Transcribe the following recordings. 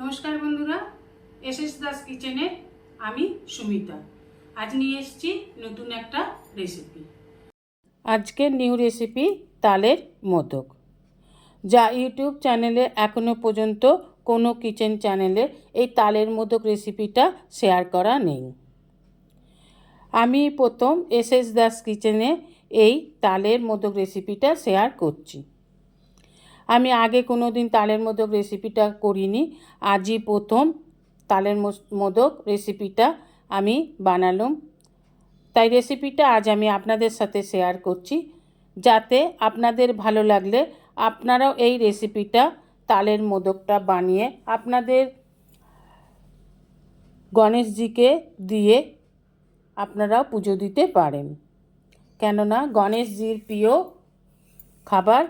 নমস্কার বন্ধুরা S S Das কিচেনে আমি সুমিতা। আজ নিয়ে এসেছি নতুন একটা রেসিপি আজকের নিউ রেসিপি তালের মোদক। যা ইউটিউব চ্যানেলে এখনও পর্যন্ত কোনো কিচেন চ্যানেলে এই তালের মোদক রেসিপিটা শেয়ার করা নেই। আমি প্রথম এস এস দাস কিচেনে এই তালের মোদক রেসিপিটা শেয়ার করছি। আমি আগে কোনো দিন তালের মোদক রেসিপিটা করিনি, আজই প্রথম তালের মোদক রেসিপিটা আমি বানালাম। তাই রেসিপিটা আজ আমি আপনাদের সাথে শেয়ার করছি, যাতে আপনাদের ভালো লাগলে আপনারাও এই রেসিপিটা তালের মোদকটা বানিয়ে আপনাদের গণেশজিকে দিয়ে আপনারাও পুজো দিতে পারেন। কেননা গণেশজির প্রিয় খাবার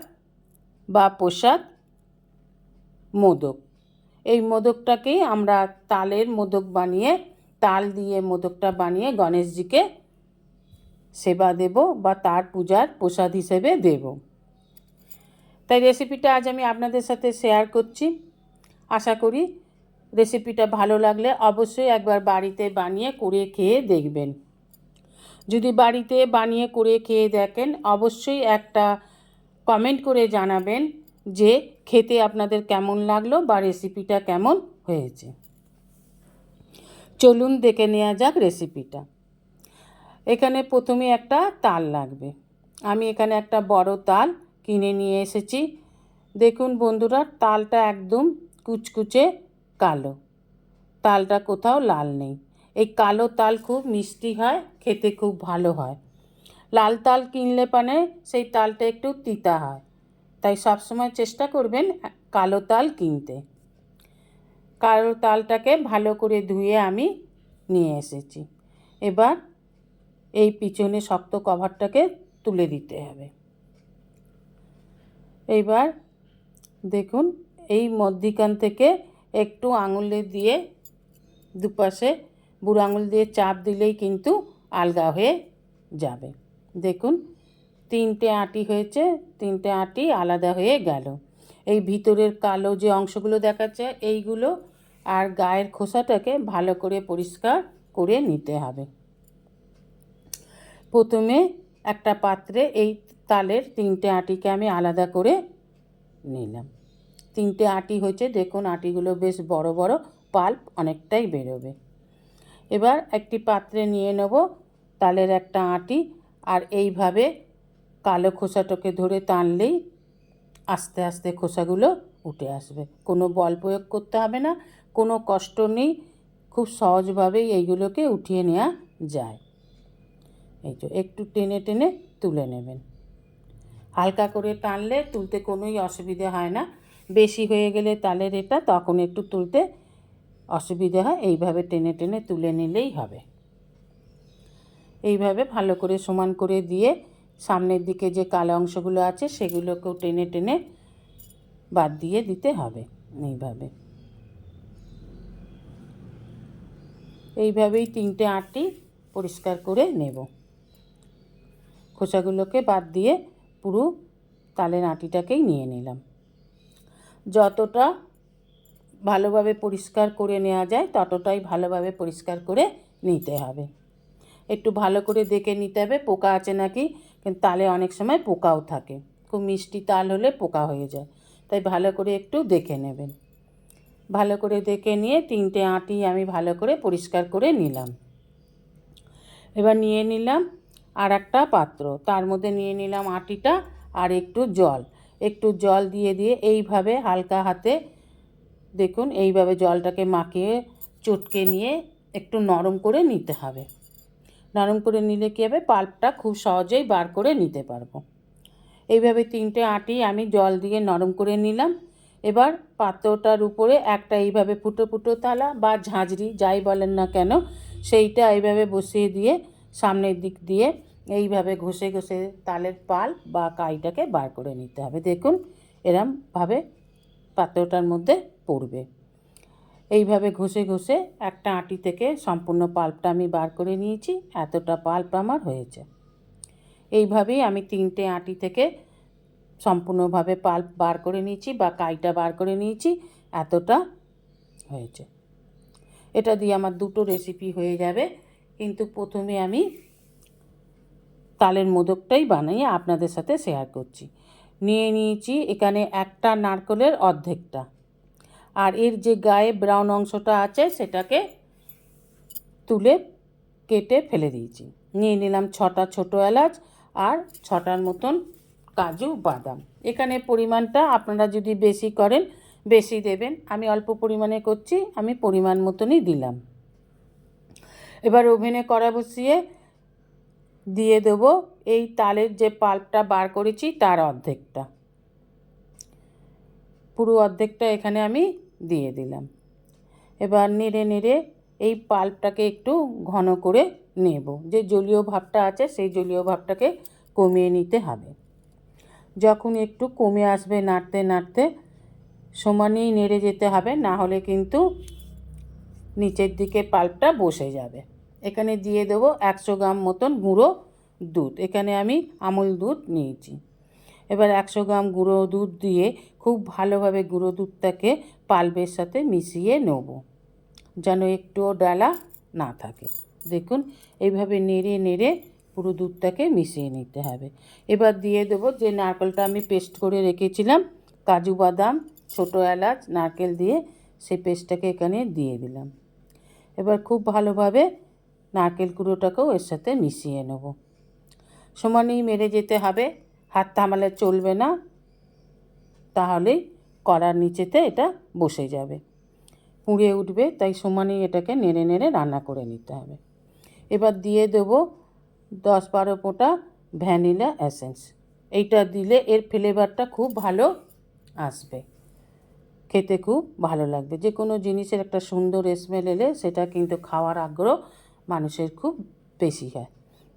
বা প্রসাদ মোদক। এই মোদকটাকেই আমরা তালের মোদক বানিয়ে, তাল দিয়ে মোদকটা বানিয়ে গণেশজিকে সেবা দেব বা তার পূজার প্রসাদ হিসেবে দেব। তাই রেসিপিটা আজ আমি আপনাদের সাথে শেয়ার করছি। আশা করি রেসিপিটা ভালো লাগলে অবশ্যই একবার বাড়িতে বানিয়ে করে খেয়ে দেখবেন। যদি বাড়িতে বানিয়ে করে খেয়ে দেখেন, অবশ্যই একটা কমেন্ট করে জানাবেন যে খেতে আপনাদের কেমন লাগল বা রেসিপিটা কেমন হয়েছে। চলুন দেখে নেওয়া যাক রেসিপিটা। এখানে প্রথমে একটা তাল লাগবে। আমি এখানে একটা বড় তাল কিনে নিয়ে এসেছি। দেখুন বন্ধুরা, তালটা একদম কুচকুচে কালো। তালটা কোথাও লাল নেই। এই কালো তাল খুব মিষ্টি হয়, খেতে খুব ভালো হয়। লাল তাল কিনলে পানে সেই তালটা একটু তিতা হয়। তাই সবসময় চেষ্টা করবেন কালো তাল কিনতে। কালো তালটাকে ভালো করে ধুয়ে আমি নিয়ে এসেছি। এবার এই পিছনে শক্ত কভারটাকে তুলে দিতে হবে। এইবার দেখুন, এই মধ্যিখান থেকে একটু আঙুলে দিয়ে দুপাশে বুড়ো আঙুল দিয়ে চাপ দিলেই কিন্তু আলগা হয়ে যাবে। দেখুন, তিনটে আটি হয়েছে, তিনটে আটি আলাদা হয়ে গেল। এই ভিতরের কালো যে অংশগুলো দেখাচ্ছে এইগুলো আর গায়ের খোসাটাকে ভালো করে পরিষ্কার করে নিতে হবে। প্রথমে একটা পাত্রে এই তালের তিনটে আটিকে আমি আলাদা করে নিলাম। তিনটে আটি হয়েছে, দেখুন আটিগুলো বেশ বড় বড়, পাল্প অনেকটাই বেরোবে। এবার একটি পাত্রে নিয়ে নেব তালের একটা আটি আর এইভাবে কালো খোসাটাকে ধরে টানলেই আস্তে আস্তে খোসাগুলো উঠে আসবে। কোনো বল প্রয়োগ করতে হবে না, কোনো কষ্ট নেই, খুব সহজভাবেই এইগুলোকে উঠিয়ে নেওয়া যায়। এই তো একটু টেনে টেনে তুলে নেবেন। হালকা করে টানলে তুলতে কোনোই অসুবিধে হয় না। বেশি হয়ে গেলে তালের এটা, তখন একটু তুলতে অসুবিধে হয়। এইভাবে টেনে টেনে তুলে নিলেই হবে। এইভাবে ভালো করে সমান করে দিয়ে সামনের দিকে যে কালো অংশগুলো আছে সেগুলোকেও টেনে টেনে বাদ দিয়ে দিতে হবে এইভাবে। এইভাবেই তিনটে আটটি পরিষ্কার করে নেব। খোসাগুলোকে বাদ দিয়ে পুরো তালের আটিটাকেই নিয়ে নিলাম। যতটা ভালোভাবে পরিষ্কার করে নেওয়া যায় ততটাই ভালোভাবে পরিষ্কার করে নিতে হবে। একটু ভালো করে দেখে নিতে হবে, পোকা আছে নাকি? কিন্তু তালে অনেক সময় পোকাও থাকে। খুব মিষ্টি তাল হলে পোকা হয়ে যায়। তাই ভালো করে একটু দেখে নেবেন। ভালো করে দেখে নিয়ে তিনটে আটি আমি ভালো করে পরিষ্কার করে নিলাম। এবার নিয়ে নিলাম আর একটা পাত্র। তার মধ্যে নিয়ে নিলাম আটিটা আর একটু জল। একটু জল দিয়ে দিয়ে এইভাবে হালকা হাতে দেখুন, এইভাবে জলটাকে মাখিয়ে, চটকে নিয়ে একটু নরম করে নিতে হবে। নরম করে নিলে কী হবে? পাল্পটা খুব সহজেই বার করে নিতে পারব। এইভাবে তিনটে আটি আমি জল দিয়ে নরম করে নিলাম। এবার পাত্রটার উপরে একটা এইভাবে ফুটো ফুটো তালা বা ঝাঁঝরি, যাই বলেন না কেন, সেইটা এইভাবে বসিয়ে দিয়ে সামনের দিক দিয়ে এইভাবে ঘষে ঘষে তালের পাল বা কাইটাকে বার করে নিতে হবে। দেখুন, এরমভাবে পাত্রটার মধ্যে পড়বে। এইভাবে ঘষে ঘষে একটা আটি থেকে সম্পূর্ণ পাল্পটা আমি বার করে নিয়েছি, এতটা পাল্প আমার হয়েছে। এইভাবেই আমি তিনটে আটি থেকে সম্পূর্ণভাবে পাল্প বার করে নিয়েছি বা কাইটা বার করে নিয়েছি, এতটা হয়েছে। এটা দিয়ে আমার দুটো রেসিপি হয়ে যাবে। কিন্তু প্রথমে আমি তালের মোদকটাই বানিয়ে আপনাদের সাথে শেয়ার করছি। নিয়ে নিয়েছি এখানে একটা নারকেলের অর্ধেকটা। আর এর যে গায়ে ব্রাউন অংশটা আছে, সেটাকে তুলে কেটে ফেলে দিয়েছি। নিয়ে নিলাম ছটা ছোটো এলাচ আর ছটার মতন কাজু বাদাম। এখানে পরিমাণটা আপনারা যদি বেশি করেন, বেশি দেবেন। আমি অল্প পরিমাণে করছি, আমি পরিমাণ মতনই দিলাম। এবার ওভেনে কড়া বসিয়ে দিয়ে দেবো এই তালের যে পাল্পটা বার করেছি, তার অর্ধেকটা। পুরো অর্ধেকটা এখানে আমি দিয়ে দিলাম। এবার নেড়ে নেড়ে এই পাল্পটাকে একটু ঘন করে নেব। যে জলীয় ভাবটা আছে, সেই জলীয় ভাবটাকে কমিয়ে নিতে হবে। যখন একটু কমে আসবে নাড়তে নাড়তে, সমানেই নেড়ে যেতে হবে, না হলে কিন্তু নিচের দিকে পাল্পটা বসে যাবে। এখানে দিয়ে দেবো একশো গ্রাম মতন গুঁড়ো দুধ। এখানে আমি আমুল দুধ নিয়েছি। এবার একশো গ্রাম গুঁড়ো দুধ দিয়ে খুব ভালোভাবে গুঁড়ো দুধটাকে পাল্পের সাথে মিশিয়ে নেব, যেন একটুও ডালা না থাকে। দেখুন, এইভাবে নেড়ে নেড়ে পুরো দুধটাকে মিশিয়ে নিতে হবে। এবার দিয়ে দেবো যে নারকেলটা আমি পেস্ট করে রেখেছিলাম, কাজু বাদাম, ছোটো এলাচ, নারকেল দিয়ে সেই পেস্টটাকে এখানে দিয়ে দিলাম। এবার খুব ভালোভাবে নারকেল কুড়োটাকেও এর সাথে মিশিয়ে নেব। সমানেই মেরে যেতে হবে, হাত থামালে চলবে না, তাহলেই কড়ার নিচেতে এটা বসে যাবে। পুড়ে উঠবে, তাই সমানেই এটাকে নেড়ে নেড়ে রান্না করে নিতে হবে। এবার দিয়ে দেবো দশ বারো ফোঁটা ভ্যানিলা এসেন্স। এইটা দিলে এর ফ্লেভারটা খুব ভালো আসবে। খেতে খুব ভালো লাগবে। যে কোনো জিনিসের একটা সুন্দর স্মেল এলে সেটা কিন্তু খাওয়ার আগ্রহ মানুষের খুব বেশি হয়।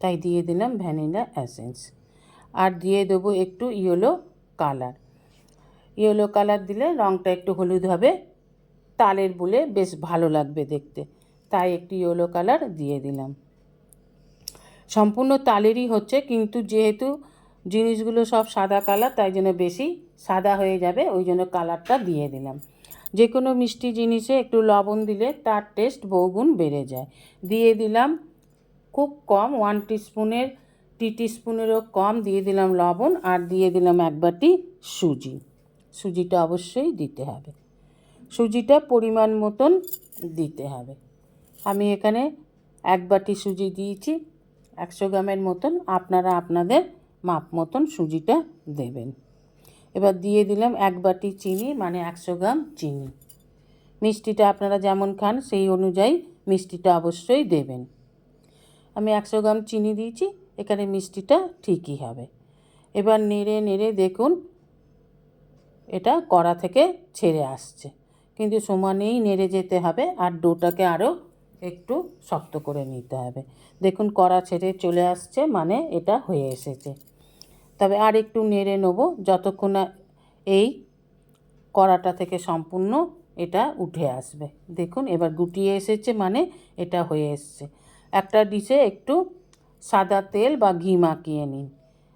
তাই দিয়ে দিলাম ভ্যানিলা এসেন্স। আর দিয়ে দেবো একটু ইয়েলো কালার। ইয়েলো কালার দিলে রঙটা একটু হলুদ হবে। তালের বলে বেশ ভালো লাগবে দেখতে। তাই একটু ইয়েলো কালার দিয়ে দিলাম। সম্পূর্ণ তালেরই হচ্ছে, কিন্তু যেহেতু জিনিসগুলো সব সাদা কালার, তাই জন্য বেশি সাদা হয়ে যাবে, ওই জন্য কালারটা দিয়ে দিলাম। যে কোনো মিষ্টি জিনিসে একটু লবণ দিলে তার টেস্ট বহুগুণ বেড়ে যায়। দিয়ে দিলাম খুব কম ওয়ান টিস্পুনের টি টিস্পুনেরও কম, দিয়ে দিলাম লবণ, আর দিয়ে দিলাম এক বাটি সুজি। সুজিটা অবশ্যই দিতে হবে। সুজিটা পরিমাণ মতন দিতে হবে। আমি এখানে এক বাটি সুজি দিয়েছি। একশো গ্রামের মতন আপনারা আপনাদের মাপ মতন সুজিটা দেবেন। এবার দিয়ে দিলাম এক বাটি চিনি মানে একশো গ্রাম চিনি। মিষ্টিটা আপনারা যেমন খান, সেই অনুযায়ী মিষ্টিটা অবশ্যই দেবেন। আমি একশো গ্রাম চিনি দিয়েছি, এখানে মিষ্টিটা ঠিকই হবে। এবার নেড়ে নেড়ে দেখুন এটা কড়া থেকে ছেড়ে আসছে। কিন্তু সমানেই নেড়ে যেতে হবে আর ডোটাকে আরও একটু শক্ত করে নিতে হবে। দেখুন, কড়া ছেড়ে চলে আসছে মানে এটা হয়ে এসেছে। তবে আর একটু নেড়ে নেব যতক্ষণ না এই কড়াটা থেকে সম্পূর্ণ এটা উঠে আসবে। দেখুন, এবার গুটিয়ে এসেছে মানে এটা হয়ে এসছে। একটা ডিশে একটু সাদা তেল বা ঘি মাখিয়ে নিন।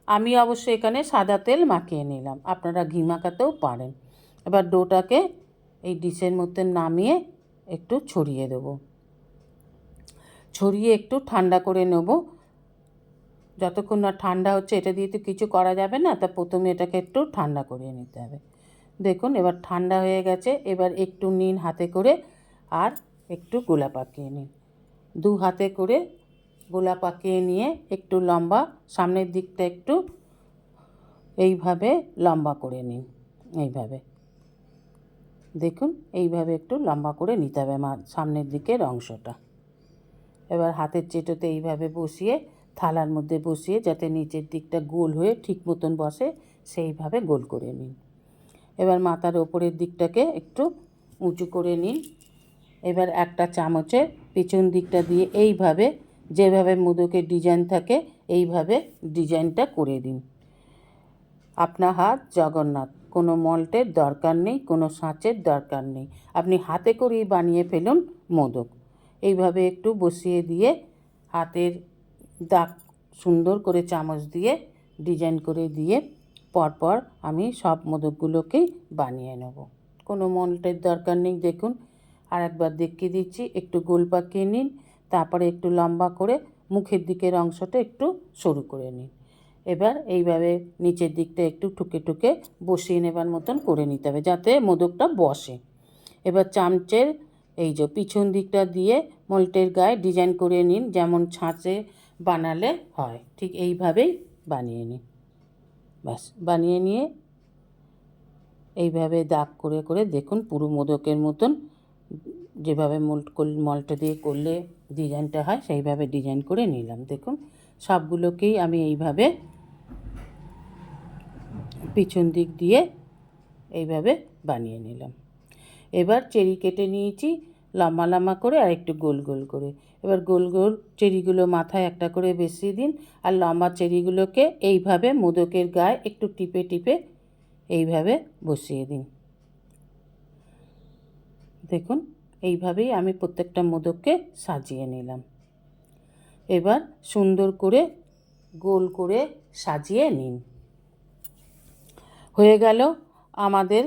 আমি অবশ্য এখানে সাদা তেল মাখিয়ে নিলাম। আপনারা ঘি মাখাতেও পারেন। এবার ডোটাকে এই ডিশের মধ্যে নামিয়ে একটু ছড়িয়ে দেবো। ছড়িয়ে একটু ঠান্ডা করে নেব। যতক্ষণ না ঠান্ডা হচ্ছে, এটা দিয়ে তো কিছু করা যাবে না, তা প্রথমে এটাকে একটু ঠান্ডা করিয়ে নিতে হবে। দেখুন, এবার ঠান্ডা হয়ে গেছে। এবার একটু নিন হাতে করে, আর একটু গোলা পাকিয়ে নিন। দু হাতে করে গোলা পাকিয়ে নিয়ে একটু লম্বা, সামনের দিকটা একটু এইভাবে লম্বা করে নিন, এইভাবে। দেখুন, এইভাবে একটু লম্বা করে নিতে হবে আমার সামনের দিকের অংশটা। এবার হাতের চেটোতে এইভাবে বসিয়ে, থালার মধ্যে বসিয়ে যাতে নিচের দিকটা গোল হয়ে ঠিক মতন বসে, সেইভাবে গোল করে নিন। এবার মাথার ওপরের দিকটাকে একটু উঁচু করে নিন। এবার একটা চামচের পিছন দিকটা দিয়ে এইভাবে যেভাবে মোদকের ডিজাইন থাকে, এইভাবে ডিজাইনটা করে দিন। আপনার হাত জগন্নাথ, কোনো মল্টের দরকার নেই, কোনো সাঁচের দরকার নেই। আপনি হাতে করেই বানিয়ে ফেলুন মোদক। এইভাবে একটু বসিয়ে দিয়ে হাতের দাগ সুন্দর করে চামচ দিয়ে ডিজাইন করে দিয়ে পরপর আমি সব মোদকগুলোকেই বানিয়ে নেব। কোনো মল্টের দরকার নেই, দেখুন। আর একবার দেখিয়ে দিচ্ছি, একটু গোল পাকিয়ে নিন। তারপরে একটু লম্বা করে মুখের দিকের অংশটা একটু সরু করে নিন। এবার এইভাবে নিচের দিকটা একটু ঠুকে ঠুকে বসিয়ে নেবার মতন করে নিতে হবে যাতে মোদকটা বসে। এবার চামচের এই যে পিছন দিকটা দিয়ে মোল্টের গায়ে ডিজাইন করে নিন যেমন ছাঁচে বানালে হয়। ঠিক এইভাবেই বানিয়ে নিন। ব্যাস বানিয়ে নিয়ে এইভাবে দাগ করে করে দেখুন পুরো মোদকের মতন যেভাবে মোল্ট করলে মলটা দিয়ে করলে ডিজাইনটা হয়, সেইভাবে ডিজাইন করে নিলাম। দেখুন, সবগুলোকেই আমি এইভাবে পিছন দিক দিয়ে এইভাবে বানিয়ে নিলাম। এবার চেরি কেটে নিয়েছি, লম্বা লম্বা করে আর একটু গোল গোল করে। এবার গোল গোল চেরিগুলো মাথায় একটা করে বেশি দিন আর লম্বা চেরিগুলোকে এইভাবে মোদকের গায়ে একটু টিপে টিপে এইভাবে বসিয়ে দিন। দেখুন এইভাবেই আমি প্রত্যেকটা মোদককে সাজিয়ে নিলাম। এবার সুন্দর করে গোল করে সাজিয়ে নিন। হয়ে গেল আমাদের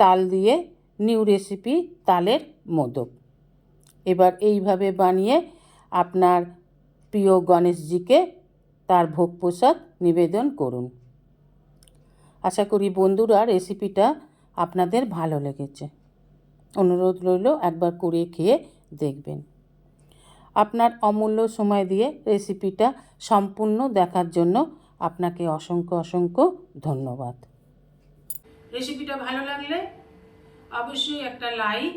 তাল দিয়ে নিউ রেসিপি তালের মোদক। এবার এইভাবে বানিয়ে আপনার প্রিয় গণেশজিকে তার ভোগ প্রসাদ নিবেদন করুন। আশা করি বন্ধুরা রেসিপিটা আপনাদের ভালো লেগেছে। অনুরোধ রইল একবার করে খেয়ে দেখবেন। আপনার অমূল্য সময় দিয়ে রেসিপিটা সম্পূর্ণ দেখার জন্য আপনাকে অসংখ্য অসংখ্য ধন্যবাদ। রেসিপিটা ভালো লাগলে অবশ্যই একটা লাইক,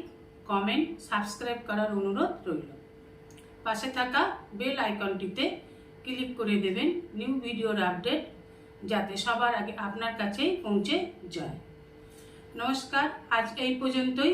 কমেন্ট, সাবস্ক্রাইব করার অনুরোধ রইল। পাশে থাকা বেল আইকনটিতে ক্লিক করে দেবেন নিউ ভিডিওর আপডেট যাতে সবার আগে আপনার কাছেই পৌঁছে যায়। নমস্কার, আজ এই পর্যন্তই।